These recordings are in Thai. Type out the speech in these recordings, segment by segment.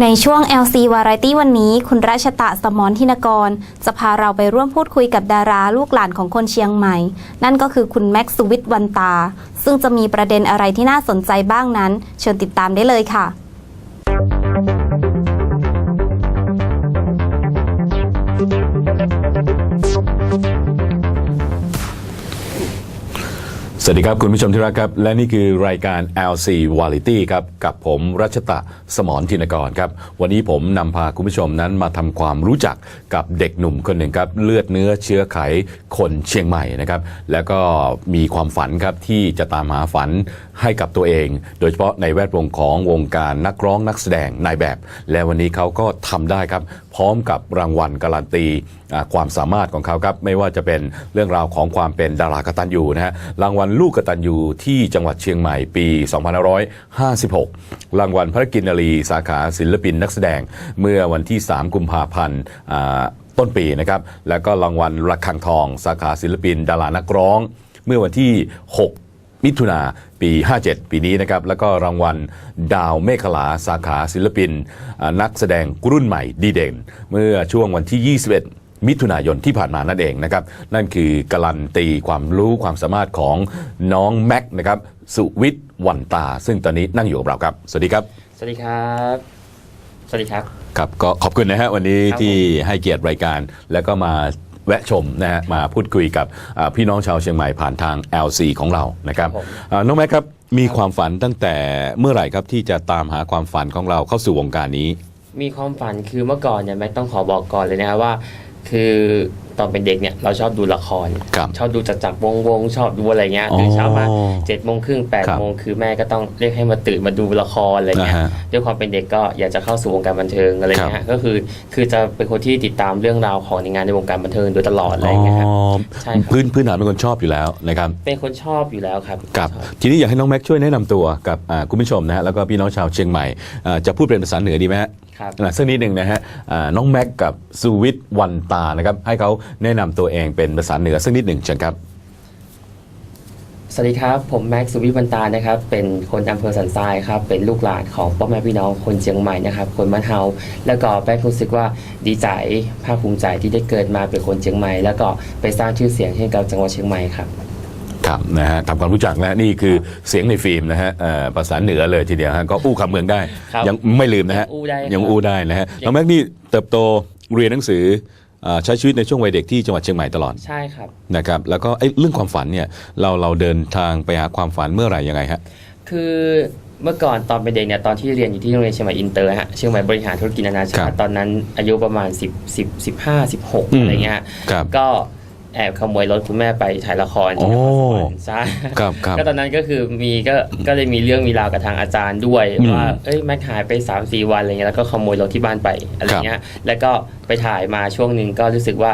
ในช่วง LC Variety วันนี้ คุณราชตะสมรทินกร จะพาเราไปร่วมพูดคุยกับดาราลูกหลานของคนเชียงใหม่ นั่นก็คือคุณแม็กซ์สุวิทย์วันตา ซึ่งจะมีประเด็นอะไรที่น่าสนใจบ้างนั้น เชิญติดตามได้เลยค่ะ สวัสดีครับ คุณผู้ชมที่รักครับ และนี่คือรายการ LC Variety ครับ กับผมรัชตะสมรทินกรครับ วันนี้ผมนำพาคุณผู้ชมนั้นมาทำความรู้จักกับเด็กหนุ่มคนหนึ่งครับ เลือดเนื้อเชื้อไขคนเชียงใหม่นะครับ แล้วก็มีความฝันครับที่จะตามหาฝันให้กับตัวเอง โดยเฉพาะในแวดวงของวงการนักร้องนักแสดงนายแบบ และวันนี้เขาก็ทำได้ครับพร้อมกับรางวัลการันตีความสามารถของเขาครับไม่ว่าจะเป็นเรื่องราวของความเป็นดารากตัญญูนะฮะรางวัลลูกกตัญญูที่จังหวัดเชียงใหม่ปี 2556 รางวัลพระกินรีสาขาศิลปินนักแสดงเมื่อวันที่ 3 กุมภาพันธ์ต้นปีนะครับแล้วก็รางวัลระฆังทอง สาขาศิลปิน ดารานักร้อง เมื่อวันที่ 6 มิถุนาปี 57 ปีนี้นะครับ แล้วก็รางวัลดาวเมฆลาสาขาศิลปินอ่านักแสดงรุ่นใหม่ดีเด่น เมื่อช่วงวันที่ 21มิถุนายนที่ผ่านมานั่นเองนะครับ นั่นคือการันตีความรู้ความสามารถของน้องแม็กนะครับ สุวิทย์วันตา ซึ่งตอนนี้นั่งอยู่กับเราครับ สวัสดีครับ สวัสดีครับ สวัสดีครับ ครับก็ขอบคุณนะฮะวันนี้ครับผมที่ให้เกียรติรายการแล้วก็มา แวะชมนะฮะมาพูดคุยกับอ่าพี่น้องชาวเชียงใหม่ผ่านทาง LC ของเรานะครับครับผมอ่าน้องแม็กครับมีความฝันตั้งแต่เมื่อไหร่ครับที่จะตามหาความฝันของเราเข้าสู่วงการนี้ มีความฝันคือเมื่อก่อนเนี่ยแม็กต้องขอบอกก่อนเลยนะครับว่า คือ ตอนเป็นเด็กเนี่ยเราชอบดูละคร ครับ ชอบดูจักรจักรวงศ์วงศ์ชอบดูอะไรเงี้ยอ๋อตื่นเช้ามาเจ็ดโมงครึ่งแปดครับโมงคือแม่ก็ต้องเรียกให้มาตื่นมาดูละครอะไรเงี้ยอ่าฮะด้วยความเป็นเด็กก็อยากจะเข้าสู่วงการบันเทิงอะไรเงี้ยก็คือคือจะเป็นคนที่ติดตามเรื่องราวของในงานในวงการบันเทิงโดยตลอดอะไรเงี้ยครับอ๋อใช่ครับ พื้นพื้นฐานเป็นคนชอบอยู่แล้วนะครับ เป็นคนชอบอยู่แล้วครับครับชอบทีนี้อยากให้น้องแม็กช่วยแนะนำตัวกับอ่าคุณผู้ชมนะฮะแล้วก็พี่น้องชาวเชียงใหม่อ่าจะพูดเป็นภาษาเหนือดีไหมฮะครับ อะสักนิดหนึ่งนะฮะอ่าน้องแม็กกับสุวิทย์วันตานะครับให้เขาแนะนำตัวเองเป็นภาษาเหนือสักนิดหนึ่งเชิญครับ สวัสดีครับ ผมแม็กซ์สุวิทย์บรรตานะครับ เป็นคนอำเภอสันทรายครับ เป็นลูกหลานของพ่อแม่พี่น้องคนเชียงใหม่นะครับ คนบ้านเฮา แล้วก็แป้งรู้สึกว่าดีใจภาคภูมิใจที่ได้เกิดมาเป็นคนเชียงใหม่ แล้วก็ไปสร้างชื่อเสียงให้กับจังหวัดเชียงใหม่ครับครับนะฮะทำความรู้จักนะนี่คือเสียงในฟิล์มนะฮะเอ่อภาษาเหนือเลยทีเดียวฮะก็อู้คำเมืองได้ครับยังไม่ลืมนะฮะยังอู้ได้ครับยังอู้ได้นะฮะยังน้องแม็กนี่เติบโตเรียนหนังสือ อ่าใช้ชีวิตในช่วงวัยเด็กที่จังหวัดเชียงใหม่ตลอดใช่ครับ นะครับแล้วก็ไอ้เรื่องความฝันเนี่ยเราเราเดินทางไปหาความฝันเมื่อไหร่ยังไงฮะ คือเมื่อก่อนตอนเป็นเด็กเนี่ยตอนที่เรียนอยู่ที่โรงเรียนเชียงใหม่อินเตอร์ฮะเชียงใหม่บริหารธุรกิจนานาครัชาบติตอนนั้นอายุประมาณ 10 10 15 16อืมอะไรเงี้ยฮะครับ ก็ แอบขโมยรถคุณแม่ไปถ่ายละครที่นครสวรรค์ใช่ครับครับก็ตอนนั้นก็คือมีก็ก็เลยมีเรื่องมีราวกับทางอาจารย์ด้วยอืมว่าเอ้ยแม็กหายไป3าสี่วันอะไรเงี้ยแล้วก็ขโมยรถที่บ้านไปอะไรเงี้ยแล้วก็ไปถ่ายมาช่วงหนึ่งก็รู้สึกว่า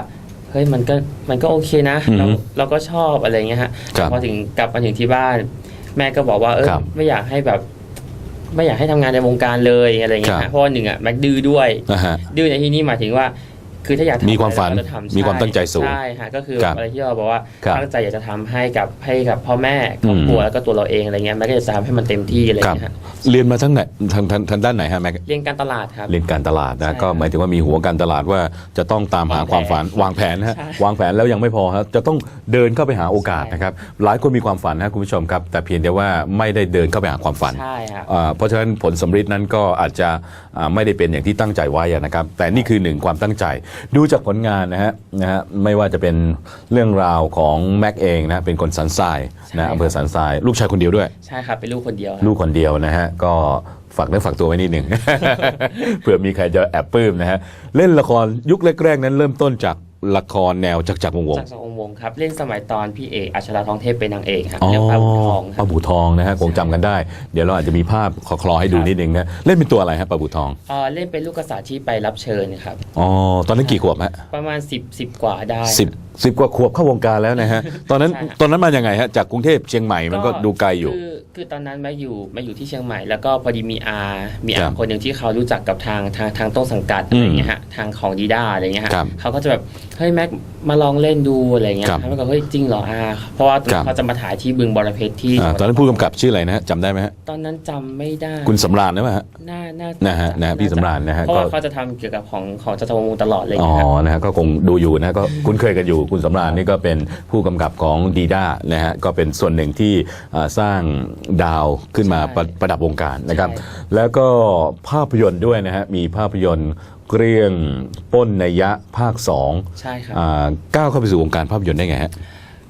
เฮ้ยมันก็มันก็โอเคนะอืมเราเราก็ชอบอะไรเงี้ยฮะครับพอถึงกลับมาถึงที่บ้าน แม่ก็บอกว่าเออครับไม่อยากให้แบบไม่อยากให้ทำงานในวงการเลยอะไรเงี้ยครัฮะบเพราะว่าหนึ่งอะแม็กดื้อด้วยนะฮะดื้อในที่นี้หมายถึงว่า คือถ้าอยากทำมีความฝัน อะไรเรก็จะทำมีความตั้งใจสูง ใช่ฮะก็คือครับอะไรที่เราบอกว่าครับตั้งใจอยากจะทำให้กับให้กับพ่อแม่ครอบครัวอืม แล้วก็ตัวเราเองอะไรเงี้ยแม็กก็จะทำให้มันเต็มที่อะไรครับเงี้ยฮะเรียนมาทั้งไหนทางทางทางด้านไหนฮะแม็ก เรียนการตลาดครับ เรียนการตลาดใช่นะก็หมายถึงว่ามีหัวการตลาดว่าจะต้องตามหาวางแผนความฝันวางแผนนะฮะใช่ วางแผนแล้วยังไม่พอครับจะต้องเดินเข้าไปหาโอกาสใช่นะครับหลายคนมีความฝันนะคุณผู้ชมครับ แต่เพียงแต่ว่าไม่ได้เดินเข้าไปหาความฝันใช่ครับ อ่าเพราะฉะนั้นผลสำฤทธิ์นั้นก็อาจจะอ่าไม่ได้เป็นอย่างที่ตั้งใจไว้อะนะครับแต่นี่คือหนึ่งความตั้งใจดูจากผลงานนะฮะนะฮะไม่ว่าจะเป็นเรื่องราวของแม็กเองนะเป็นคนสันทรายใช่นะอำเภอสันทราย ลูกชายคนเดียวด้วย ใช่ครับเป็นลูกคนเดียวครับ ลูกคนเดียวนะฮะก็ฝากเนื้อฝากตัวไว้นิดหนึ่ง เผื่อมีใครจะแอบปลื้มนะฮะเล่นละครยุคแรกๆนั้นเริ่มต้นจาก ละครแนวจักรจักรวงศ์วงจากสองวงศ์ครับ เล่นสมัยตอนพี่เอกอัชราทองเทพเป็นนางเอกครับอ๋อเรื่องพระบุญทองคปรัลาบบูทองนะฮะคงจำกันได้ เดี๋ยวเราอาจจะมีภาพขอคลอให้ดูนิดนึงนะเล่นเป็นตัวอะไรฮะปลาบูทองเอ่อเล่นเป็นลูกกษัตริย์ที่ไปรับเชิญครับ อ๋อตอนนั้นกี่ขวบฮะประมาณ 10 10 กว่าได้สิบ สิบกว่าขวบเข้าวงการแล้วนะฮะ ตอนนั้นใช่ตอนนั้นมายังไงฮะ จากกรุงเทพเชียงใหม่มันก็ดูไกลอยู่ คือคือตอนนั้นแม่อยู่แม่อยู่ที่เชียงใหม่แล้วก็พอดีมีอามีครัอาบคนหนึ่งที่เขารู้จักกับทางทางทางต้นสังกัดอะไรอย่างเงี้ยฮะทางของดีด้าอะไรเงี้ยฮะครับเขาก็จะแบบเฮ้ยแม็กมาลองเล่นดูอะไรเงี้ยครับแม็กก็เฮ้ยจริงเหรออาเพราะว่าครับ เขาจะมาถ่ายที่บึงบรเพชรที่อ่าตอนนั้นผู้กำกับชื่ออะไรนะฮะจำได้ไหมฮะ ตอนนั้นจำไม่ได้คุณสำราญนะไหมฮะ น่าน่านะฮะนะฮะพี่สำราญนะฮะเพราะว่าก็เขาจะทำเกี่ยวกับของของจัตวงศ์ตลอดเลยอ๋อ นะครับนะฮะ ก็คงดูอยู่นะ ก็คุ้นเคยกันอยู่คุณสำราญนี่ก็เป็นผู้กำกับของดีด้านะฮะก็เป็นส่วนหนึ่งที่อ่าสร้างดาวขึ้นมาใช่ประประดับวงการนะครับใช่แล้วก็ภาพยนตร์ด้วยนะฮะมีภาพยนตร์เรื่องปล้นในยะภาคสองใช่ครับอ่าก้าวเข้าไปสู่วงการภาพยนตร์ได้ไงฮะ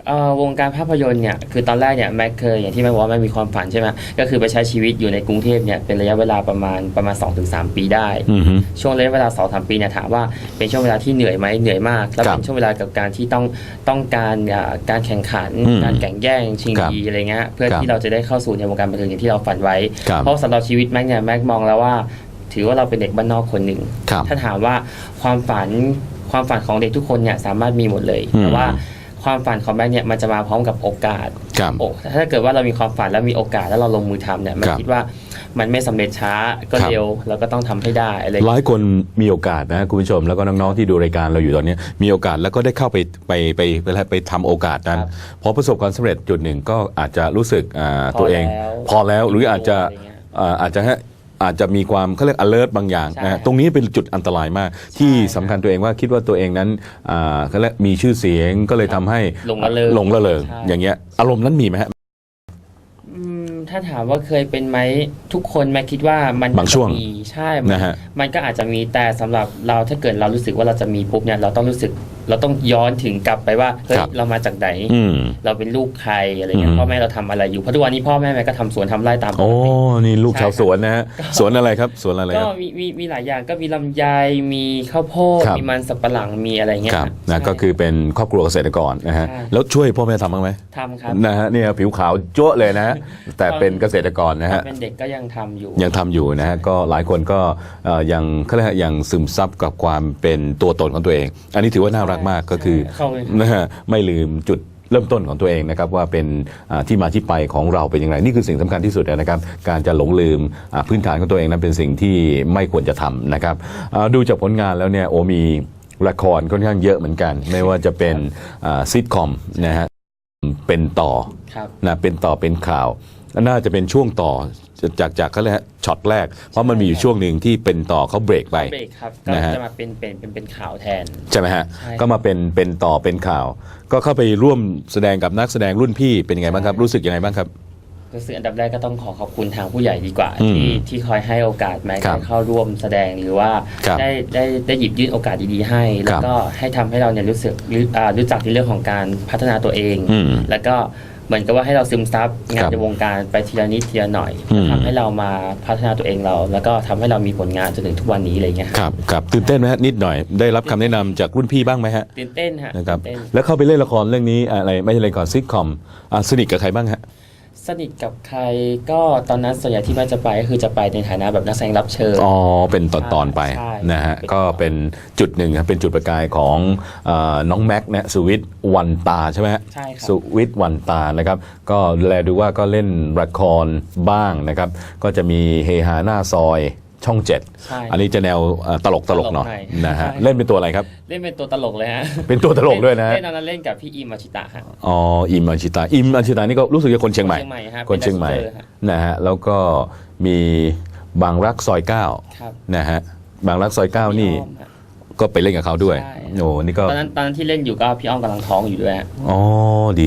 เอ่อวงการภาพยนตร์เนี่ยคือตอนแรกเนี่ยแม็กเคยอย่างที่แม็กบอกว่าแม็กมีความฝันใช่ไหมก็คือไปใช้ชีวิตอยู่ในกรุงเทพเนี่ยเป็นระยะเวลาประมาณประมาณ 2-3 ปีได้ อือฮึ ช่วงระยะเวลา2อสปีเนี่ยถามว่าเป็นช่วงเวลาที่เหนื่อยไหมเหนื่อยมาก แล้วครับเป็นช่วงเวลากับการที่ต้องต้องการอ่าการแข่งขัน อืมการแข่งแย่งชิงครับดีอะไรเงี้ยเพื่อครับที่เราจะได้เข้าสู่ในวงการบันเทิงอย่างที่เราฝันไว้ ครับเพราะสำหรับชีวิตแม็กเนี่ยแม็กมองแล้วว่า ถือว่าเราเป็นเด็กบ้านนอกคนหนึ่งครับถ้าถามว่าความฝันความฝันของเด็กทุกคนเนี่ยสามารถมีหมดเลยอืม แต่ว่า ความฝันของแม็กเนี่ยมันจะมาพร้อมกับโอกาสครับ โอ้ถ้าเกิดว่าเรามีความฝันแล้วมีโอกาสแล้วเราลงมือทำเนี่ยมันครับคิดว่ามันไม่สำเร็จช้าก็ครับ เร็วเราก็ต้องทำให้ได้อะไรหลายคนมีโอกาสนะคุณผู้ชมแล้วก็น้องๆที่ดูรายการเราอยู่ตอนนี้มีโอกาสแล้วก็ได้เข้าไปไปไปไปไปทำโอกาสนั้นครับพอประสบความสำเร็จจุดหนึ่งก็อาจจะรู้สึกอ่าพอตัวเอง แล้วพอแล้วหรืออาจจะอะไรเงี้ย อ่าอาจจะฮะ อาจจะมีความเขาเรียก alert บางอย่างใช่นะฮะตรงนี้เป็นจุดอันตรายมาก ที่ใช่สำคัญตัวเองว่าคิดว่าตัวเองนั้นอ่าเขาเรียกมีชื่อเสียงก็เลยทำให้หลงระเริงหลงระเริงใช่อย่างเงี้ยอารมณ์นั้นมีไหมฮะอืมถ้าถามว่าเคยเป็นไหมทุกคนแม็กคิดว่ามันบางช่วงมีใช่มันนะฮะมันก็อาจจะมีแต่สำหรับเราถ้าเกิดเรารู้สึกว่าเราจะมีปุ๊บเนี่ยเราต้องรู้สึก เราต้องย้อนถึงกลับไปว่าเฮ้ยครับเรามาจากไหนอืมเราเป็นลูกใครอะไรเงี้อืยม พ่อแม่เราทำอะไรอยู่เพราะทุกวันนี้พ่อแม่แม่ก็ทำสวนทำไร่ตามปโอ้กติ นี่ลูกใช่ชาวสวนนะฮะก็สวนอะไรครับ สวนอะไรคก็รับ มีมีมีหลายอย่างก็มีลำไยมีข้าวโพดครับ มีมันสับปะหลังมีอะไรเงี้ยครับใช่นะก็คือเป็นครอบครัวเกษตรกรนะฮะ ใช่ แล้วช่วยพ่อแม่ทำบ้างไหมทำครับ นะฮะเนี่ยผิวขาวจั๊วะเลยนะฮะ แต่เป็นเกษตรกรนะฮะ เป็นเด็กก็ยังทำอยู่ ยังทำอยู่นะฮะ ก็หลายคนก็เอ่อยังเขาเรียกว่ายังซึมซับกับความเป็นตัวตนของตัวเอง อันนี้ถือว่าน่ารักมากก็คือเข้าไปนะฮะไม่ลืมจุดเริ่มต้นของตัวเองนะครับว่าเป็นอ่าที่มาที่ไปของเราเป็นอย่างไรนี่คือสิ่งสำคัญที่สุดนะครับ การจะหลงลืมอ่าพื้นฐานของตัวเองนั้นเป็นสิ่งที่ไม่ควรจะทำนะครับอ่าดูจากผลงานแล้วเนี่ยโอมีละครค่อนข้างเยอะเหมือนกัน ไม่ว่าจะเป็นซิทคอมนะฮะเป็นต่อครับนะเป็นต่อเป็นข่าว น่าจะเป็นช่วงต่อจากจากเขาเลยกฮะช็อตแรก เพราะมันมีอยู่ช่วงหนึ่งที่เป็นต่อเขาเบรกไปเบรกครับก็นะฮะ จะมาเป็นเป็นเป็นเป็นข่าวแทน ใช่ไหมฮะ ใช่ก็มาเป็นเป็นต่อเป็นข่าว ก็เข้าไปร่วมแสดงกับนักแสดงรุ่นพี่เป็นยังไงบ้างครับรู้สึกยังไงบ้างครับ รู้สึกอันดับแรกก็ต้องขอขอบคุณทางผู้ใหญ่ดีกว่า อืมที่ที่คอยให้โอกาสแม็กครับได้เข้าร่วมแสดงหรือว่าครับได้ได้ได้หยิบยื่นโอกาสดีๆให้ แล้วก็ให้ทำให้เราเนี่ยรู้สึกรู้อ่ารู้จักในเรื่องของการพัฒนาตัวเอง อืม แล้วก็ เหมือนกับว่าให้เราซึมซับงาคนรับในวงการไปทีละนิดทีละหน่อยอืมทำให้เรามาพัฒนาตัวเองเรา แล้วก็ทำให้เรามีผลงานจนถึงทุกวันนี้อะไรเงี้ยครับครับตื่นเต้นไหมฮะนิดหน่อย ได้รับคำแนะนำจากรุ่นพี่บ้างไหมฮะตื่นเต้นฮะนะครับตื่นเต้นแล้วเข้าไปเล่นละครเรื่องนี้อะไรไม่ใช่ละครซิทคอมอะสนิทกับใครบ้างฮะ สนิทกับใครก็ตอนนั้นส่วนใหญ่ที่แม่จะไปก็คือจะไปในฐานะแบบนักแสดงรับเชิญ อ๋อ เป็นตอนตอนๆไปใช่นะฮะเป็นก็เป็นจุดหนึ่งครับ เป็นจุดประกายของเออน้องแม็กซ์นะสุวิทย์วันตาใช่ไหมฮะใช่ครับ สุวิทย์วันตานะครับ ก็แลดูว่าก็เล่นละครบ้างนะครับ ก็จะมีเฮฮาหน้าซอย ช่องเจ็ดใช่อันนี้จะแนวเอ่อตลกตลกๆหน่อยตลกหน่อยนะฮะใช่ เล่นเป็นตัวอะไรครับ เล่นเป็นตัวตลกเลยฮะเป็นตัวตลกด้วยนะฮะเล่นตอนนั้นเล่นกับพี่อิมมาชิตะฮะ อ๋ออิมอัญชิตาอิมอัญชิตานี่ก็รู้สึกจะคนเชียงใหม่เชียงใหม่ฮะคนเชียงใหม่เป็นนักแสดงฮะนะฮะแล้วก็มีบางรักซอยเก้าครับนะฮะบางรักซอยเก้านี่พี่อ้อมฮะ ก็ไปเล่นกับเขาด้วยใช่ โอ้นี่ก็ตอนนั้นตอนนั้นที่เล่นอยู่ก็พี่อ้อมกำลังท้องอยู่ด้วยฮะ อ๋อดี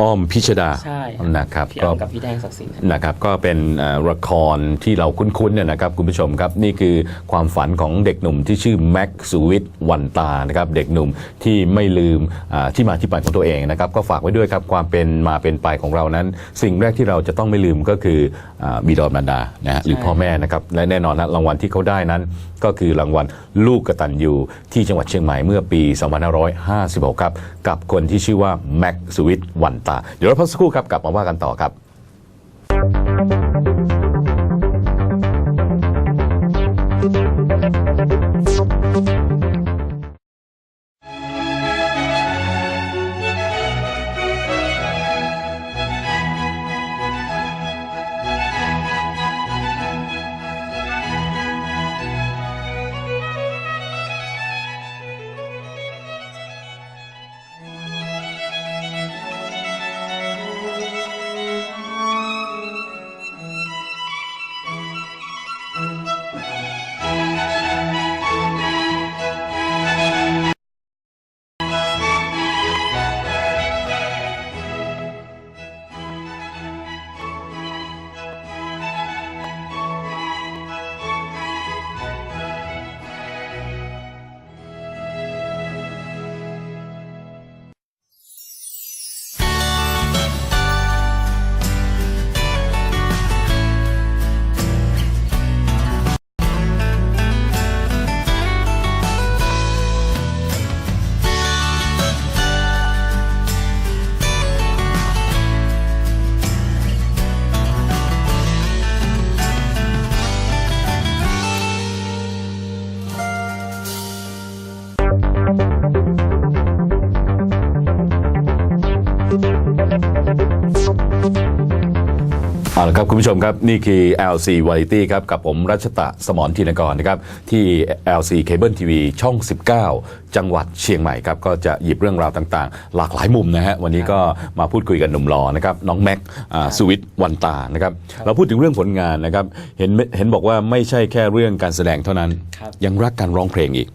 อ้อมพิชดาใช่ครับนะครับพี่ก็อ้อมกับพี่แดงศักดิ์สิทธิ์ฮะนะครับก็เป็นเอ่อละครที่เราคุ้นๆเนี่ยนะครับคุณผู้ชมครับนี่คือความฝันของเด็กหนุ่มที่ชื่อแม็กซ์สุวิทย์วันตานะครับเด็กหนุ่มที่ไม่ลืมอ่าที่มาที่ไปของตัวเองนะครับก็ฝากไว้ด้วยครับความเป็นมาเป็นไปของเรานั้น สิ่งแรกที่เราจะต้องไม่ลืมก็คืออาบิดามารดานะฮะหรือพ่อแม่นะครับและแน่นอนนะรางวัลที่เขาได้นั้น ก็คือรางวัลลูกกตันยูที่จังหวัดเชียงใหม่เมื่อปี 2556 ครับ กับคนที่ชื่อว่าแม็กซ์สวิทวันตา เดี๋ยวเราพักสักครู่ครับกลับมาว่ากันต่อครับ ผู้ชมครับ นี่คือ LC Variety ครับ กับผมรัชตะสมรทินกรนะครับ ที่ LC Cable TV ช่อง 19 จังหวัดเชียงใหม่ครับ ก็จะหยิบเรื่องราวต่างๆ หลากหลายมุมนะฮะ วันนี้ก็มาพูดคุยกับหนุ่มหล่อนะครับ น้องแม็กอ่าสุวิทย์วันตานะครับ เราพูดถึงเรื่องผลงานนะครับ เห็นเห็นบอกว่าไม่ใช่แค่เรื่องการแสดงเท่านั้น ครับ ยังรักการร้องเพลงอีก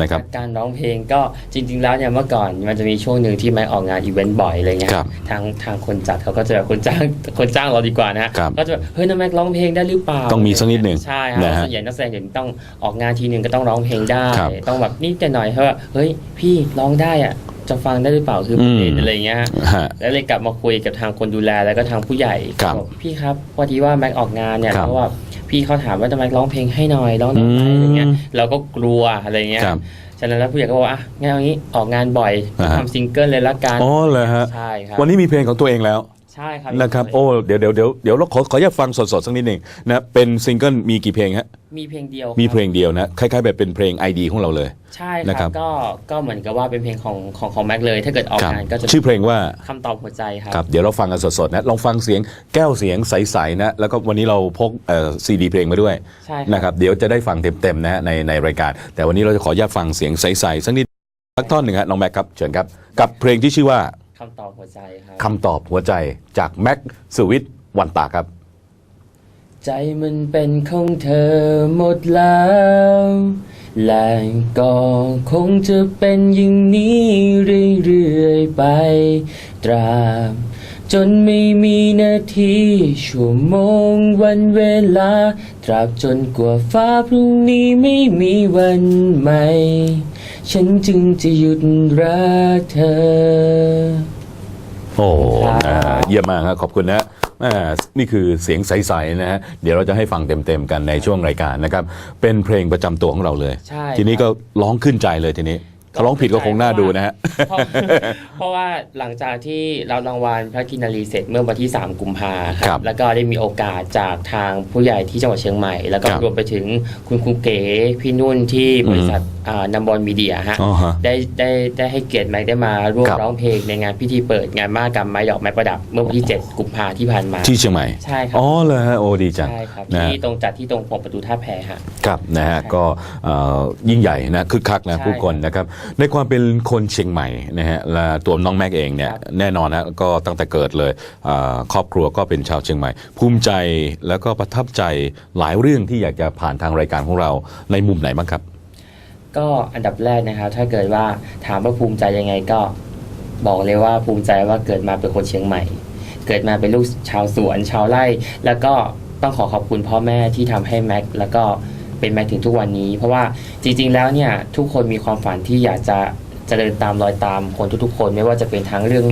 นะครับการร้องเพลงก็จริง ๆ แล้วเนี่ยเมื่อก่อนมันจะมีช่วงหนึ่งที่แม็กออกงานอีเวนต์บ่อยอะไรเงี้ยครับทางทางคนจัดเขาก็จะแบบคนจ้างคนจ้างเราดีกว่านะฮะครับก็จะแบบเฮ้ยน้าแม็กร้องเพลงได้หรือเปล่าต้องมีสักนิดหนึ่งใช่ครับนะฮะส่วนใหญ่นักแสดงเดี๋ยวนี้ต้องออกงานทีหนึ่งก็ต้องร้องเพลงได้ครับต้องแบบนิดแต่หน่อยเพราะว่าเฮ้ยพี่ร้องได้อะจะฟังได้หรือเปล่าคือประเด็นอืมอะไรเงี้ยฮะฮะแล้วเลยกลับมาคุยกับทางคนดูแลแล้วก็ทางผู้ใหญ่ครับอกพี่ครับพอดีว่าแม็กออกงานเนี่ยครับเพราะว่า พี่เขาถามว่าจะแม็กร้องเพลงให้หน่อยร้องได้ไหมอะไรเงี้ยอืมเราก็กลัวอะไรเงี้ยครับ ฉะนั้นแล้วผู้ใหญ่ก็บอกว่าอะงั้นเอางี้ออกงานบ่อยอ่าฮะ ทำซิงเกิลเลยละกันอ๋อเลยฮะ ใช่ครับ วันนี้มีเพลงของตัวเองแล้ว ใช่ครับนะครับโอ้เดี๋ยวเดี๋ยวเดี๋ยวเดี๋ยวเราขอขออนุญาตฟังสดๆสักนิดหนึ่งนะเป็นซิงเกิลมีกี่เพลงฮะมีเพลงเดียวมีครับเพลงเดียวนะคล้ายๆแบบเป็นเพลง ID ของเราเลย ใช่คนะครัรับบ ก็ก็เหมือนกับว่าเป็นเพลงของของของแม็กเลย ถ้าเกิดออกครับงานก็จะชื่อเพลงว่า คำตอบหัวใจครับ ครับเดี๋ยวเราฟังกันสดๆนะลองฟังเสียงแก้วเสียงใสๆนะแล้วก็วันนี้เราพกซีดีเพลงมาด้วยใช่นะครับเดี๋ยวจะได้ฟังเต็มๆนะฮะในในรายการ แต่วันนี้เราจะขออนุญาตฟังเสียงใสๆสักนิดสักท่อนหนึ่งฮะน้องแม็กครับเชิญครับกับเพลงที่ชื่อว่า คำตอบหัวใจครับคำตอบหัวใจจากแม็กสุวิทย์วันตาครับ ใจมันเป็นของเธอหมดแล้วและก็คงจะเป็นอย่างนี้เรื่อยๆไป ตราบจนไม่มีนาทีชั่วโมงวันเวลา ตราบจนกว่าฟ้าพรุ่งนี้ไม่มีวันใหม่ ฉันจึงจะหยุดรักเธอโอ้ครับอ่าเยี่ยมมากครับขอบคุณนะอ่านี่คือเสียงใสๆนะฮะ เดี๋ยวเราจะให้ฟังเต็มๆกันในช่วงรายการนะครับ เป็นเพลงประจำตัวของเราเลย ใช่ทีนี้ครับก็ร้องขึ้นใจเลยทีนี้ ถ้าร้องผิดก็คงน่าดูนะฮะ เพราะเพราะว่าหลังจากที่เรารางวัลพระกินนารีเสร็จเมื่อวันที่ 3 กุมภาคครัรับ บแล้วก็ได้มีโอกาสจากทางผู้ใหญ่ที่จังหวัดเชียงใหม่ แล้วก็ครับรวมไปถึงคุณครูเก๋พี่นุ่นที่บริษัทนัมบอลมีเดียฮะ อ๋อฮะได้ได้ได้ให้เกียรติแม็กได้มาร่วมครับ ร้องเพลงในงานพิธีเปิดงานมากรรมไม้ดอกไม้ประดับเมื่อวันที่ 7 กุมภาที่ผ่านมา ที่เชียงใหม่ ใช่ครัอ๋อเลยฮะ โอ้ดีจังใช่ครับนะฮะที่ตรงจัดที่ตรงปกประตูท่าแพฮะ ครับนะฮะ ก็เอ่อยิ่งใหญ่นะคึกคักนะใช่ ผู้คนนะครับในความเป็นคนเชียงใหม่นะฮะและตัวน้องแม็กเองเนี่ยครับแน่นอนนะก็ตั้งแต่เกิดเลยเอ่อครอบครัวก็เป็นชาวเชียงใหม่ ภูมิใจแล้วก็ประทับใจหลายเรื่องที่อยากจะผ่านทางรายการของเราในมุมไหนบ้างครับ ก็อันดับแรกนะครับ ถ้าเกิดว่าถามว่าภูมิใจยังไงก็บอกเลยว่าภูมิใจว่าเกิดมาเป็นคนเชียงใหม่ เกิดมาเป็นลูกชาวสวนชาวไร่ แล้วก็ต้องขอขอบคุณพ่อแม่ที่ทำให้แม็กแล้วก็ เป็นแม็กถึงทุกวันนี้ เพราะว่าจริง ๆ แล้วเนี่ยทุกคนมีความฝันที่อยากจะจะเดินตามรอยตามคนทุกๆ คนไม่ว่าจะเป็นทั้งเรื่อง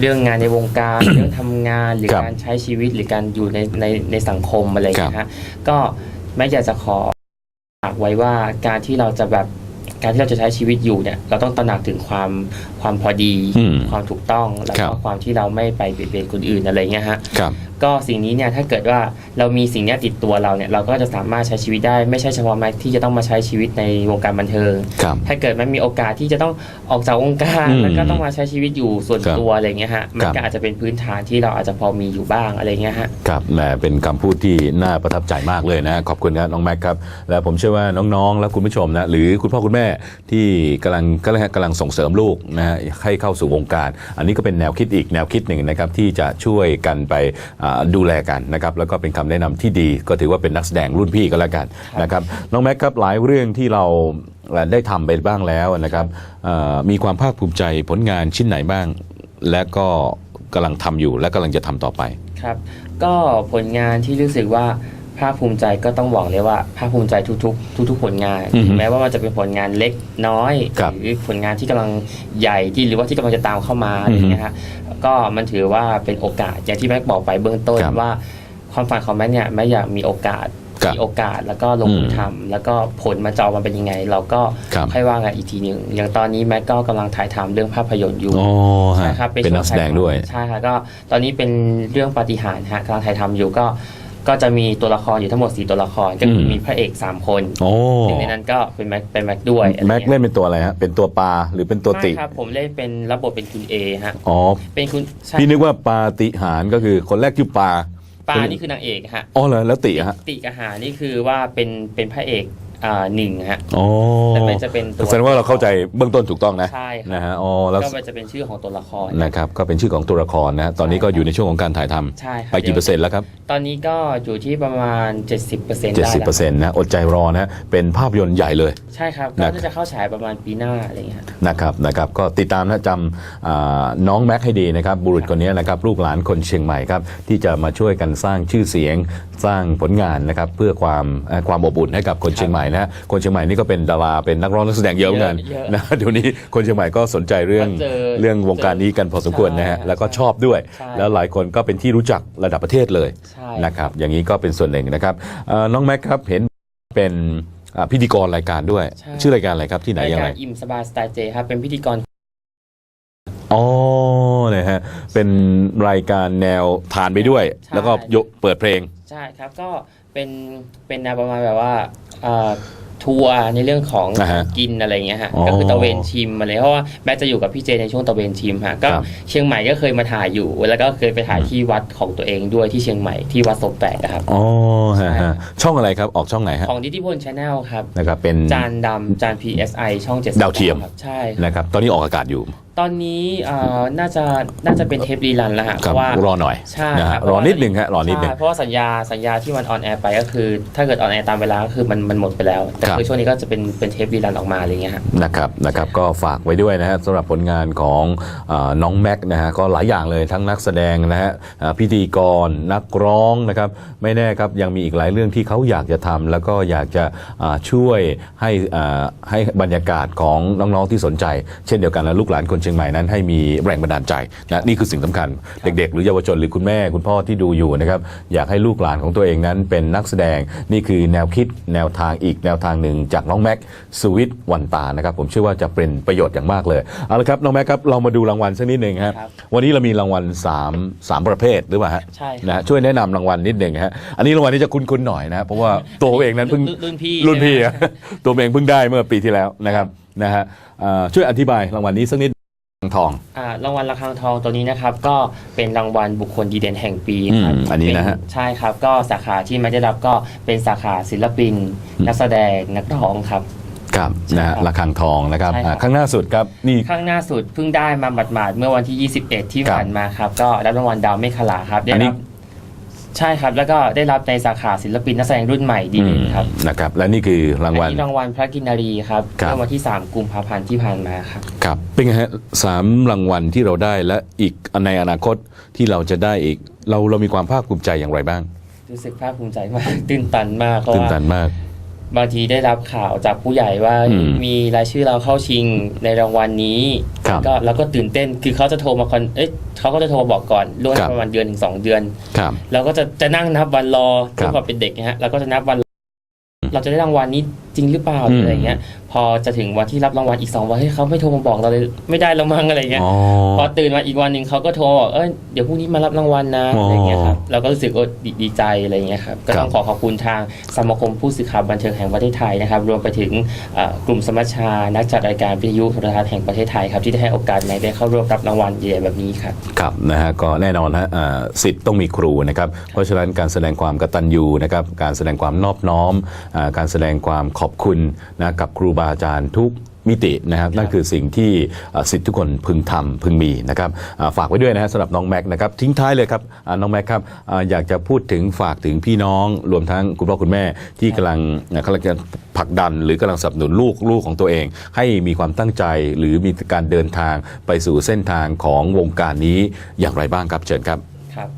เรื่องงานในวงการ เรื่องทำงานหรือครับการใช้ชีวิตหรือการอยู่ในในในสังคมอะไรอย่างเงี้ยครัฮะบก็แม็กอยากจะขอฝากไว้ว่าการที่เราจะแบบการที่เราจะใช้ชีวิตอยู่เนี่ย เราต้องตระหนักถึงความความพอดีอืมความถูกต้อง แล้วครัก็บความที่เราไม่ไปเบียดเบียนคนอื่นอะไรเงี้ยฮะครับ ก็สิ่งนี้เนี่ยถ้าเกิดว่าเรามีสิ่งเนี้ยติดตัวเราเนี่ยเราก็จะสามารถใช้ชีวิตได้ไม่ใช่เฉพาะแม็กที่จะต้องมาใช้ชีวิตในวงการบันเทิง ครับ ถ้าเกิดมันมีโอกาสที่จะต้องออกจากวงการอืมแล้วก็ต้องมาใช้ชีวิตอยู่ส่วนครับตัวอะไรเงี้ยฮะมันครับ ก็อาจจะเป็นพื้นฐานที่เราอาจจะพอมีอยู่บ้างอะไรเงี้ยฮะ ครับแหมเป็นคำพูดที่น่าประทับใจมากเลยนะ ขอบคุณครับน้องแม็กครับ และผมเชื่อว่าน้องๆ และคุณผู้ชมนะ หรือคุณพ่อคุณแม่ที่กำลังกำลังกำลังส่งเสริมลูกนะฮะให้เข้าสู่วงการ อันนี้ก็เป็นแนวคิดอีกแนวคิดหนึ่งนะครับ ที่จะช่วยกันไปอ่าดูแลกันนะครับแล้วก็เป็นคำแนะนำที่ดีก็ถือว่าเป็นนักแสดงรุ่นพี่ก็แล้วกันนะครับน้องแม็กครับหลายเรื่องที่เราได้ทำไปบ้างแล้วนะครับเอ่อมีความภาคภูมิใจผลงานชิ้นไหนบ้าง และก็กำลังทำอยู่และกำลังจะทำต่อไปครับ ก็ผลงานที่รู้สึกว่าภาคภูมิใจก็ต้องบอกเลยว่าภาคภูมิใจทุกๆ ทุก ๆ ผลงานอือฮึแม้ว่ามันจะเป็นผลงานเล็กน้อยครับหรือผลงานที่กำลังใหญ่ที่หรือว่าที่กำลังจะตามเข้ามาอะอืไรอฮึเงี้ยฮะ ก็มันถือว่าเป็นโอกาสอย่างที่แม็กบอกไปเบื้องต้นครับว่าความฝันของแม็กเนี่ยแม็กอยากมีโอกาสครับมีโอกาสแล้วก็ลงมืออมทำแล้วก็ผลมาจอมันเป็นยังไง เราก็ครับ ค่อยว่ากันอีกทีหนึ่งอย่างตอนนี้แม็กก็กำลังถ่ายทำเรื่องภาพยนตร์อยู่ อ๋อฮะใช่ครับเป็นนักแสดงด้วย ใช่ครับก็ตอนนี้เป็นเรื่องปาฏิหาริย์ฮะกำลังถ่ายทำอยู่ก็ ก็จะมีตัวละครอยู่ทั้งหมด 4 ตัวละครก็คือมมีพระเอก 3 คนโอ้หนึ่งในนั้นก็เป็นแม็กเป็นแม็กด้วยอะไรแม็กงี้ยเล่นเป็นตัวอะไรฮะ เป็นตัวปลาหรือเป็นตัวติไม่ครับผมเล่นเป็นรับบทเป็นคุณเอฮะ อ๋อ เป็นคุณใช่พี่นึกว่าปาติหารก็คือคนแรกชื่อปลาปานี่คือนางเอกฮะ อ๋อเหรอแล้วติอะฮะ ติกบหานี่คือว่าเป็นเป็นพระเอก อ่าหนึ่งฮะอ๋อแต่เป็นจะเป็นตัวแสดงว่าเราเข้าใจเบื้องต้นถูกต้องนะใช่ครับนะฮะอ๋อแล้วก็มันจะเป็นชื่อของตัวละคร นะครับก็เป็นชื่อของตัวละครนะฮะตอนนี้ก็อยู่ในช่วงของการถ่ายทำใช่ครับ ไปกี่เปอร์เซ็นต์แล้วครับ ตอนนี้ก็อยู่ที่ประมาณ 70%ได้70%แล้วนะอดใจรอนะเป็นภาพยนตร์ใหญ่เลย ใช่ครับนะก็จะเข้าฉายประมาณปีหน้าอะไรอย่างเงี้ยนะครับนะครับก็ติดตามนะจำอ่าน้องแม็กให้ดีนะครับบุรุษคนนี้นะครับลูกหลานคนเชียงใหม่ครับที่จะมาช่วยกันสร้างชื่อเสียงสร้างผลงานนะครับเพื่อความเอ่อความอบอุ่นให้กับคนเชียงใหม่นะฮะคนเชียงใหม่นี่ก็เป็นดาราเป็นนักร้องนักแสดงเยอะเหมือนกันเยอะนะเดี๋ยวนี้คนเชียงใหม่ก็สนใจเรื่องก็เจอเรื่องวงการนี้กันพอสมควรนะฮะใช่แล้วก็ชอบด้วย ใช่ แล้วหลายคนก็เป็นที่รู้จักระดับประเทศเลย ใช่ นะครับอย่างนี้ก็เป็นส่วนหนึ่งนะครับเอ่อน้องแม็กครับเห็นเป็นอ่าพิธีกรรายการด้วย ใช่ ชื่อรายการอะไรครับที่ไหนรายยังกาไงรอิ่มสบายสไตล์เจครับเป็นพิธีกรอ๋อนะฮะเป็นรายการแนวทานไปด้วยใช่แล้วก็ยกเปิดเพลง ใช่ครับก็เป็นเป็นแนวประมาณแบบว่าเอ่อ ทัวร์ในเรื่องของอ่าฮะกินอะไรเงี้ยฮะอ๋อก็คือตะเวนชิมอะไรเพราะว่าแม้จะอยู่กับพี่เจในช่วงตะเวนชิมฮะก็ครับ เชียงใหม่ก็เคยมาถ่ายอยู่ แล้วก็เคยไปถ่ายที่วัดของตัวเองด้วยที่เชียงใหม่ที่วัดศพแตกอะครับ อ๋อฮะใช่ ฮะช่องอะไรครับออกช่องไหนฮะของดิจิพลชาแนลครับ นะครับเป็น จานดำจาน PSI ช่องเจ็ดดาวเทียม ครับใช่ครับนะครับ ตอนนี้ออกอากาศอยู่ตอนนี้เอ่อน่าจะน่าจะเป็นเทปรีรันแล้วฮะเพครับราะว่า รอหน่อยใช่นะคฮะบ รอนิดหนึ่งฮะรอนิดหนึ่ง ใช่เพราะว่าสัญญาสัญญาที่มันออนแอร์ไปก็คือ ถ้าเกิดออนแอร์ตามเวลาก็คือมันมันหมดไปแล้ว แต่ครับ คือช่วงนี้ก็จะเป็นเป็นเทปรีรันออกมาอะไรเงี้ยฮะ นะครับนะครับก็ฝากไว้ด้วยนะฮะสำหรับผลงานของเออน้องแม็กนะฮะก็หลายอย่างเลยทั้งนักแสดงนะฮะอ่าพิธีกรนักร้องนะครับไม่แน่ครับยังมีอีกหลายเรื่องที่เขาอยากจะทำแล้วก็อยากจะอ่าช่วยให้อ่าให้บรรยากาศของน้องๆที่สนใจ เช่นเดียวกันและลูกหลานคนเชียงใหม่นั้นให้มีแรงบันดาลใจนะนี่คือสิ่งสำคัญ เด็ก ๆ หรือเยาวชนหรือคุณแม่คุณพ่อที่ดูอยู่นะครับอยากให้ลูกหลานของตัวเองนั้นเป็นนักแสดงนี่คือแนวคิดแนวทางอีกแนวทางหนึ่งจากน้องแม็กสวิตวันตานะครับผมเชื่อว่าจะเป็นประโยชน์อย่างมากเลยเอาละครับน้องแม็กครับเรามาดูรางวัลสักนิดหนึ่งครับครับวันนี้เรามีรางวัล3 3ประเภทหรือเปล่าฮะใช่ครับนะฮะช่วยแนะนำรางวัลนิดหนึ่งฮะอันนี้รางวัลนี้จะคุ้นๆหน่อยนะฮะเพราะว่าตัวผมเองนั้นเพิ่งรุ่นพี่รุ่นพี่ใช่ไหมอะตัวผมเองเพิ่งได้เมื่อปีที่แล้วนะครับนะฮะเอ่อช่วยอธิบายรางวัลนี้สักนิด ทองอ่ารางวัลระฆังทองตัวนี้นะครับก็เป็นรางวัลบุคคลดีเด่นแห่งปีครับอืมอันนี้นะฮะเป็ใช่ครับก็สาขาที่ไม่ได้รับก็เป็นสาขาศิลปิน นักแสดงนักร้องครับครับนะฮะใช่ครับระฆังทองนะครับใช่ครับอ่าข้างหน้าสุดครับนี่ข้างหน้าสุดเพิ่งได้มาหมาดๆเมื่อวันที่ 21 ที่ครับผ่านมาครับก็รับรางวัลดาวเมฆขลาครับได้อันนี้รับ ใช่ครับ แล้วก็ได้รับในสาขาศิลปินนักแสดงรุ่นใหม่ดีเด่นครับนะครับ และนี่คือรางวัลอันนี้รางวัลพระกินนารีครับครับเมื่อวันที่ 3 กุมภาพันธ์ที่ผ่านมาครับครับเป็นไงฮะสามรางวัลที่เราได้และอีกในอนาคตที่เราจะได้อีก เราเรามีความภาคภูมิใจอย่างไรบ้างรู้สึกภาคภูมิใจมากตื่นตันมากเพราะตื่นว่าตันมาก บางทีได้รับข่าวจากผู้ใหญ่ว่าอืมมีรายชื่อเราเข้าชิงในรางวัลนี้ครับก็เราก็ตื่นเต้นคือเขาจะโทรมาคอนเอ๊ะเขาก็จะโทรมาบอกก่อนล่วงหครัน้าบประมาณเดือนถึงสองเดือน ครับ เราก็จะจะนั่งนับวันรอครัด้วยบความเป็นเด็กนะฮะเราก็จะนับวันรอเราจะได้รางวัลนี้จริงหรือเปล่าอืมอะไรเงี้ย พอจะถึงวันที่รับรางวัลอีกสองวันเฮ้ยเขาไม่โทรมาบอกเราเลยไม่ได้แล้วมั้งอะไรเงี้ยอ๋อพอตื่นมาอีกวันหนึ่งเขาก็โทรมาบอกเอ้ยเดี๋ยวพรุ่งนี้มารับรางวัลนะอ๋อออะไรเงี้ยครับเราก็รู้สึกว่าดีดีใจอะไรเงี้ยครับก็ต้องขอขอบคุณทางสมาคมผู้สื่อข่าวบันเทิงแห่งประเทศไทยนะครับ รวมไปถึงเอ่อกลุ่มสมัชชานักจัดรายการวิทยุโทรทัศน์แห่งประเทศไทยครับที่ได้ให้โอกาสในได้เข้าร่วมรับรางวัลใหญ่แบบนี้ครับครับนะฮะก็แน่นอนฮะอ่าสิทธิ์ต้องมีครูนะครับเพราะฉะนั้นการแสดงความกตัญญูนะครับการแสดงความนอบน้อมอาการแสดงความขอบคุณนะกับครูบาอาจารย์ทุกมิตินะครับนั่นคือสิ่งที่อ่าสิทธิ์ทุกคนพึงทำพึงมีนะครับอ่าฝากไว้ด้วยนะฮะสำหรับน้องแม็กนะครับทิ้งท้ายเลยครับอ่าน้องแม็กครับอ่าอยากจะพูดถึงฝากถึงพี่น้องรวมทั้งคุณพ่อคุณแม่ ที่กำลังอ่ากำลังจะผลักดัน หรือกำลังสนับสนุนลูกลูกของตัวเอง ให้มีความตั้งใจหรือมีการเดินทางไปสู่เส้นทางของวงการนี้อย่างไรบ้างครับเชิญครับครับ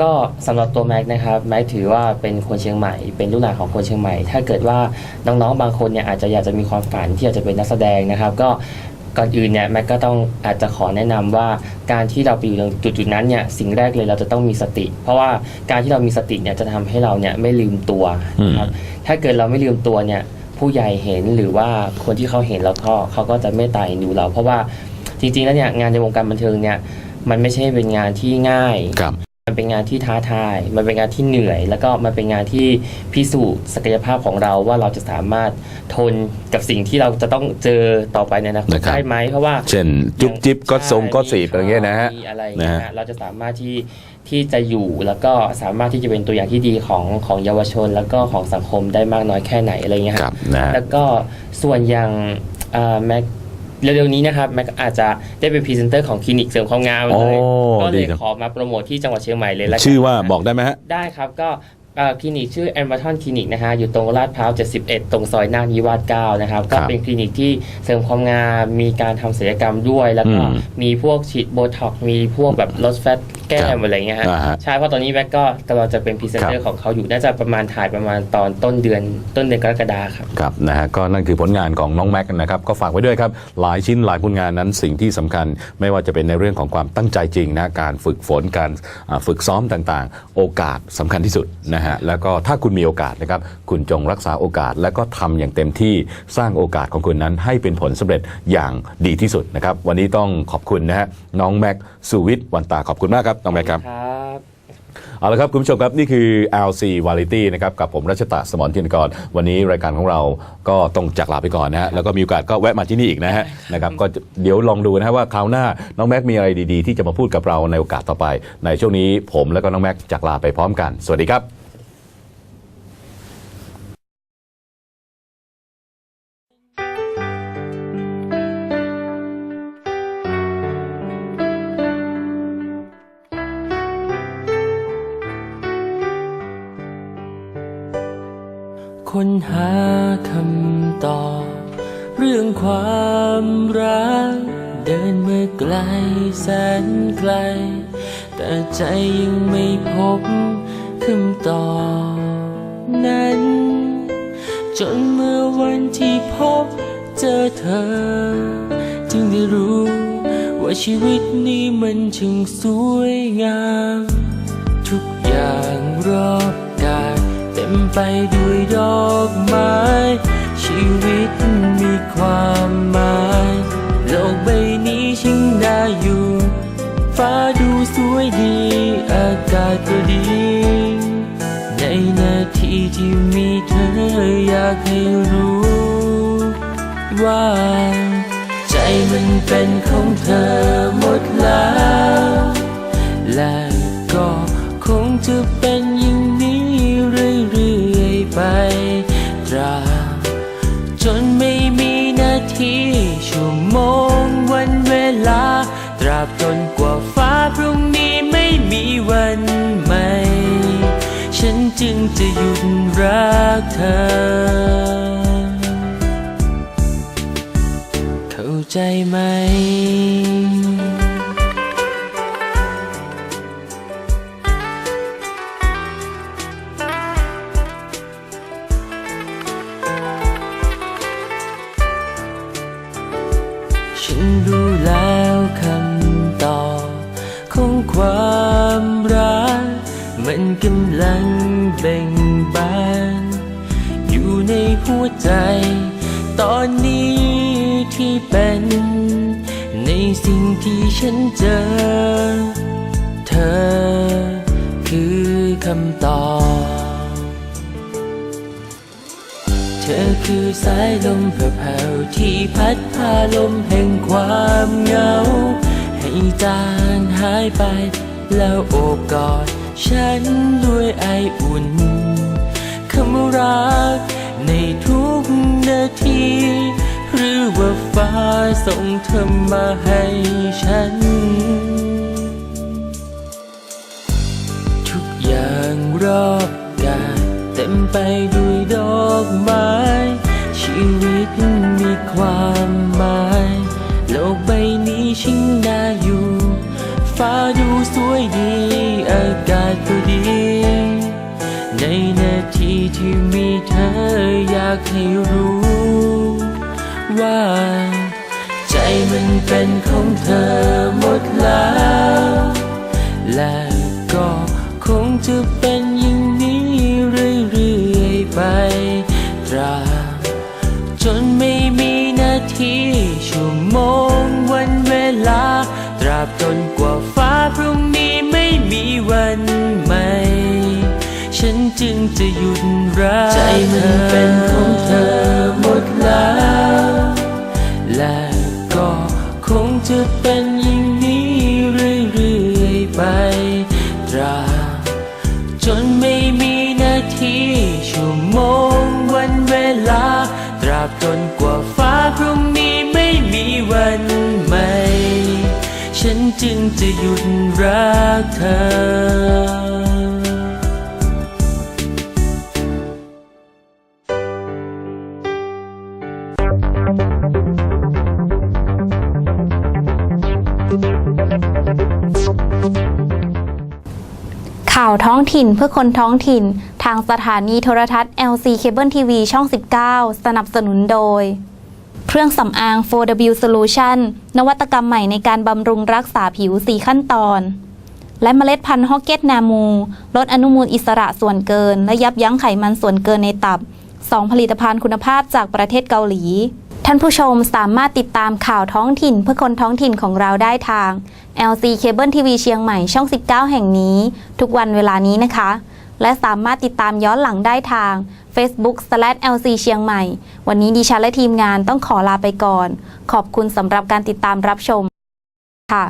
ก็สำหรับตัวแม็กนะครับแม็กถือว่าเป็นคนเชียงใหม่ เป็นลูกหลานของคนเชียงใหม่ ถ้าเกิดว่าน้องๆบางคนเนี่ยอาจจะอยากจะมีความฝันที่อยากจะเป็นนักแสดงนะครับ ก็ก่อนอื่นเนี่ยแม็กก็ต้องอาจจะขอแนะนำว่าการที่เราไปอยู่ตรงจุดๆนั้นเนี่ยสิ่งแรกเลยเราจะต้องมีสติ เพราะว่าการที่เรามีสติเนี่ยจะทำให้เราเนี่ยไม่ลืมตัวนะครับถ้าเกิดเราไม่ลืมตัวเนี่ยผู้ใหญ่เห็นหรือว่าคนที่เขาเห็นแล้วก็เขาก็จะไม่ตายดูเรา เพราะว่าจริงๆแล้วเนี่ยงานในวงการบันเทิงเนี่ยมันไม่ใช่เป็นงานที่ง่ายครับ มันเป็นงานที่ท้าทาย มันเป็นงานที่เหนื่อย แล้วก็มันเป็นงานที่พิสูจน์ศักยภาพของเราว่าเราจะสามารถทนกับสิ่งที่เราจะต้องเจอต่อไปในอนาคตนะครับ ได้ไหมเพราะว่า เช่น จุ๊บจิ๊บก็ทรงก็สีบอะไรเงี้ยนะฮะ มีอะไรอย่างเงี้ยนะฮะฮะเราจะสามารถที่ที่จะอยู่แล้วก็สามารถที่จะเป็นตัวอย่างที่ดีของของเยาวชน แล้วก็ของสังคมได้มากน้อยแค่ไหนอะไรเงี้ยคครัรับบนะฮะแล้วก็ส่วนอย่างแม็ก เร็วๆนี้นะครับแม็กอาจจะได้เป็นพรีเซนเตอร์ของคลินิกเสริมความงามโอ้เลยก็เลดียครับ ขอมาโปรโมทที่จังหวัดเชียงใหม่เลยละกันชื่อว่าบอกได้ไหมฮะ ได้ครับก็เอ่อ คลินิกชื่อแอมบ t ทอนคลินิกนะฮะอยู่ตรงลาดพร้าว 71 ตรงซอยนาคนิวาส9นะครับ ก็ครับเป็นคลินิกที่เสริมความงามมีการทำศัลยกรรมด้วย แล้วก็อืมมีพวกฉีดโบท็อกซ์มีพวกแบบลดแฟตแก้ครับมอะไรเงี้ยฮะอ่าฮะใช่เพราะตอนนี้แบ็กก็กำลังจะเป็นพรีเซนเตอครัร์บของเขาอยู่น่าจะประมาณถ่ายประมาณตอนต้นเดือนต้นเดือนกรกฎาครับครับนะฮะก็นั่นคือผลงานของน้องแม็กนะครับก็ฝากไว้ด้วยครับหลายชิ้นหลายผลงานนั้นสิ่งที่สำคัญ ไม่ว่าจะเป็นในเรื่องของความตั้งใจจริงนะการฝึกฝนการอ่าฝึกซ้อมต่างๆ โอกาสสำคัญที่สุดนะฮะแล้วก็ถ้าคุณมีโอกาสนะครับคุณจงรักษาโอกาส และก็ทำอย่างเต็มที่สร้างโอกาสของคุณนั้นให้เป็นผลสำเร็จอย่างดีที่สุดนะครับ วันนี้ต้องขอบคุณนะฮะน้องแม็กสุวิทย์วันตาขอบคุณมากครับน้องแม็กครับครับเอาละครับ คุณผู้ชมครับ นี่คือ LC Variety นะครับ กับผมรัชตะสมรทินกร วันนี้รายการของเราก็ต้องจากลาไปก่อนนะฮะแล้วก็มีโอกาสก็แวะมาที่นี่อีกนะฮะนะครับก็เดี๋ยวลองดูนะฮะว่าคราวหน้าน้องแม็กมีอะไรดีๆ ที่จะมาพูดกับเราในโอกาสต่อไป ในช่วงนี้ผมและก็น้องแม็กจากลาไปพร้อมกัน สวัสดีครับ ค้นหาคำตอบ เรื่องความรัก เดินมาไกลแสนไกล แต่ใจยังไม่พบคำตอบนั้น จนเมื่อวันที่พบเจอเธอ จึงได้รู้ว่าชีวิตนี้มันช่างสวยงาม ทุกอย่างรอบ มไปด้วยดอกไม้ ชีวิตมีความหมาย โลกใบนี้ช่างน่าอยู่ ฟ้าดูสวยดี อากาศก็ดี ในนาทีที่มีเธออยากให้รู้ ว่า ใจมันเป็นของเธอหมดแล้วและ ลา ตราบจนกว่าฟ้าพรุ่งนี้ไม่มีวันใหม่ ฉันจึงจะหยุดรักเธอ เข้าใจไหม ฉันรู้แล้วคำตอบของความรัก มันกำลังเบ่งบาน อยู่ในหัวใจ ตอนนี้ที่เป็น ในสิ่งที่ฉันเจอ เธอคือคำตอบ คือสายลมแผ่วๆที่พัดพาลมแห่งความเหงา ให้จางหายไป แล้วโอบกอดฉันด้วยไออุ่นคำรักในทุกนาที หรือว่าฟ้าส่งเธอมาให้ฉัน ทุกอย่างรอบกายเต็มไปด้วยดอกไม้ ตมีความหมาย โลกใบนี้ช่างน่าอยู่ ฟ้าดูสวยดี อากาศก็ดี ในนาทีที่มีเธออยากให้รู้ ว่า ใจมันเป็นของเธอหมดแล้ว จึงจะหยุดรักใจมันเป็นของเธอหมดแล้วและก็คงจะเป็นอย่างนี้เรื่อยๆไปตราบจนไม่มีนาทีชั่วโมงวันเวลา ตราบจนกว่าฟ้าพรุ่งนี้ไม่มีวันใหม่ ฉันจึงจะหยุดรักเธอ เพื่อคนท้องถิ่น ทางสถานีโทรทัศน์ LC Cable TV ช่อง 19 สนับสนุนโดย เครื่องสำอาง 4W Solution นวัตกรรมใหม่ในการบำรุงรักษาผิว 4 ขั้นตอน และเมล็ดพันธุ์ฮอกเก็ตนามู ลดอนุมูลอิสระส่วนเกิน และยับยั้งไขมันส่วนเกินในตับ 2 ผลิตภัณฑ์คุณภาพจากประเทศเกาหลี ท่านผู้ชมสามารถติดตามข่าวท้องถิ่นเพื่อคนท้องถิ่นของเราได้ทาง LC Cable TV เชียงใหม่ช่อง 19 แห่งนี้ ทุกวันเวลานี้นะคะ และสามารถติดตามย้อนหลังได้ทาง Facebook/LC เชียงใหม่ วันนี้ดิฉันและทีมงานต้องขอลาไปก่อน ขอบคุณสำหรับการติดตามรับชมค่ะ